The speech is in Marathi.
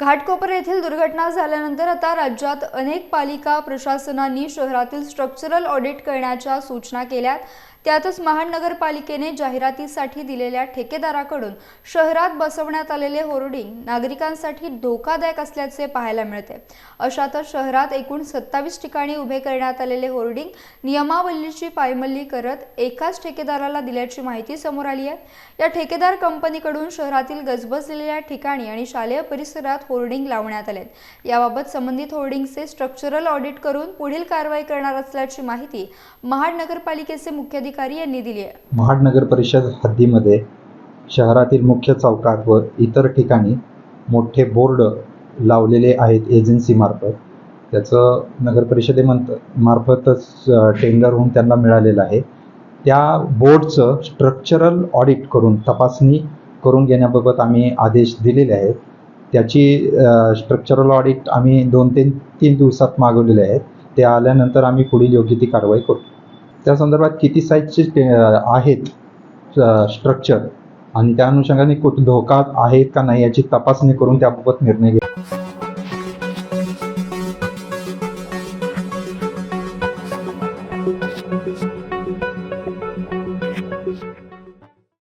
घाटकोपर येथील दुर्घटना झाल्यानंतर आता राज्यात अनेक पालिका प्रशासनांनी शहरातील स्ट्रक्चरल ऑडिट करण्याच्या सूचना केल्यात. त्यातच महानगरपालिकेने जाहिरातीसाठी दिलेल्या ठेकेदाराकडून शहरात बसवण्यात आलेले होर्डिंग नागरिकांसाठी धोकादायक असल्याचे पाहायला मिळते. अशातच शहरात एकूण सत्तावीस ठिकाणी उभे करण्यात आलेले होर्डिंग नियमावलीची पायमल्ली करत एकाच ठेकेदाराला दिल्याची माहिती समोर आली आहे. या ठेकेदार कंपनीकडून शहरातील गजबजलेल्या ठिकाणी आणि शालेय परिसरात होर्डिंग लावण्यात आले याबाबत संबंधित होर्डिंगचे स्ट्रक्चरल ऑडिट करून पुढील कारवाई करणार असल्याची माहिती महाड नगरपालिकेचे मुख्याधिकारी यांनी दिली आहे. महाड नगर परिषद हद्दीमध्ये शहरातील मुख्य चौकात व इतर ठिकाणी मोठे बोर्ड लावलेले आहेत एजन्सीमार्फत त्याचं नगर परिषदेमंत मार्फतच टेंडर होऊन त्यांना मिळालेलं आहे. त्या बोर्डचं स्ट्रक्चरल ऑडिट करून तपासणी करून घेण्याबाबत आम्ही आदेश दिलेले आहेत. त्याची स्ट्रक्चरल ऑडिट आम्ही दोन तीन तीन दिवसात मागवलेले आहेत. ते आल्यानंतर आम्ही पुढील योग्य ती कारवाई करू. त्या संदर्भात किती साईजचे आहेत स्ट्रक्चर आणि त्या अनुषंगाने कुठं धोका आहे का नाही याची तपासणी करून त्याबाबत निर्णय घ्या